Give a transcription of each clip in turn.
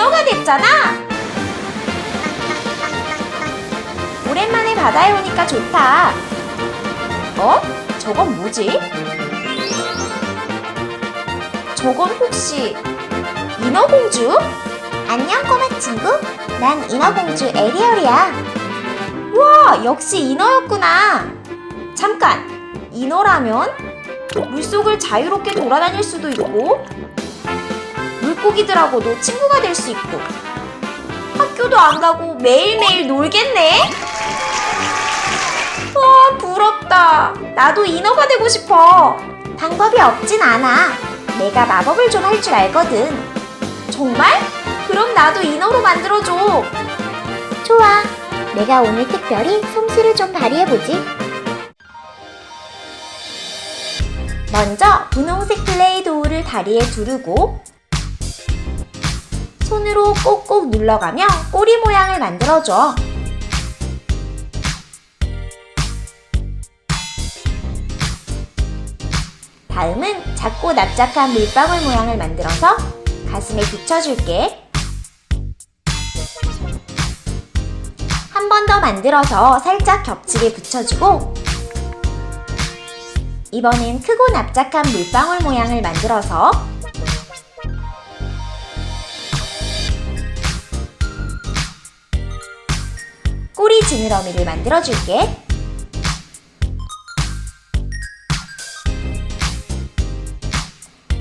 인어가 됐잖아. 오랜만에 바다에 오니까 좋다. 어? 저건 뭐지? 저건 혹시 인어공주? 안녕 꼬마 친구. 난 인어공주 에리얼이야. 와, 역시 인어였구나. 잠깐, 인어라면 물속을 자유롭게 돌아다닐 수도 있고 물고기들하고도 친구가 될 수 있고 학교도 안 가고 매일매일 놀겠네. 와, 부럽다. 나도 인어가 되고 싶어. 방법이 없진 않아. 내가 마법을 좀 할 줄 알거든. 정말? 그럼 나도 인어로 만들어줘. 좋아. 내가 오늘 특별히 솜씨를 좀 발휘해보지. 먼저 분홍색 플레이 도우를 다리에 두르고 손으로 꼭꼭 눌러가며 꼬리 모양을 만들어줘. 다음은 작고 납작한 물방울 모양을 만들어서 가슴에 붙여줄게. 한 번 더 만들어서 살짝 겹치게 붙여주고 이번엔 크고 납작한 물방울 모양을 만들어서 지느러미를 만들어줄게.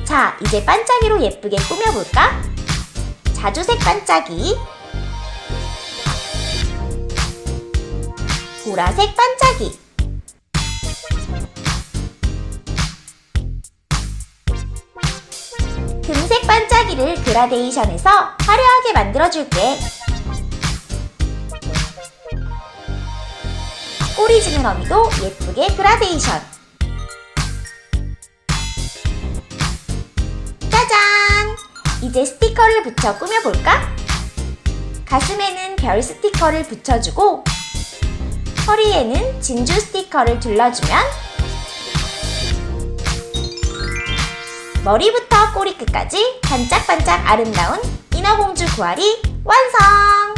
자, 이제 반짝이로 예쁘게 꾸며볼까? 자주색 반짝이, 보라색 반짝이, 금색 반짝이를 그라데이션해서 화려하게 만들어줄게. 꼬리 지느러미도 예쁘게 그라데이션. 짜잔! 이제 스티커를 붙여 꾸며볼까? 가슴에는 별 스티커를 붙여주고 허리에는 진주 스티커를 둘러주면 머리부터 꼬리 끝까지 반짝반짝 아름다운 인어공주 구아리 완성!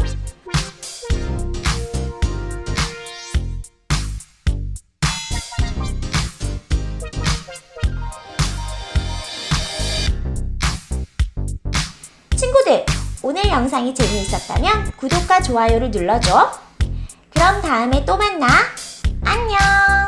영상이 재미있었다면 구독과 좋아요를 눌러줘. 그럼 다음에 또 만나. 안녕!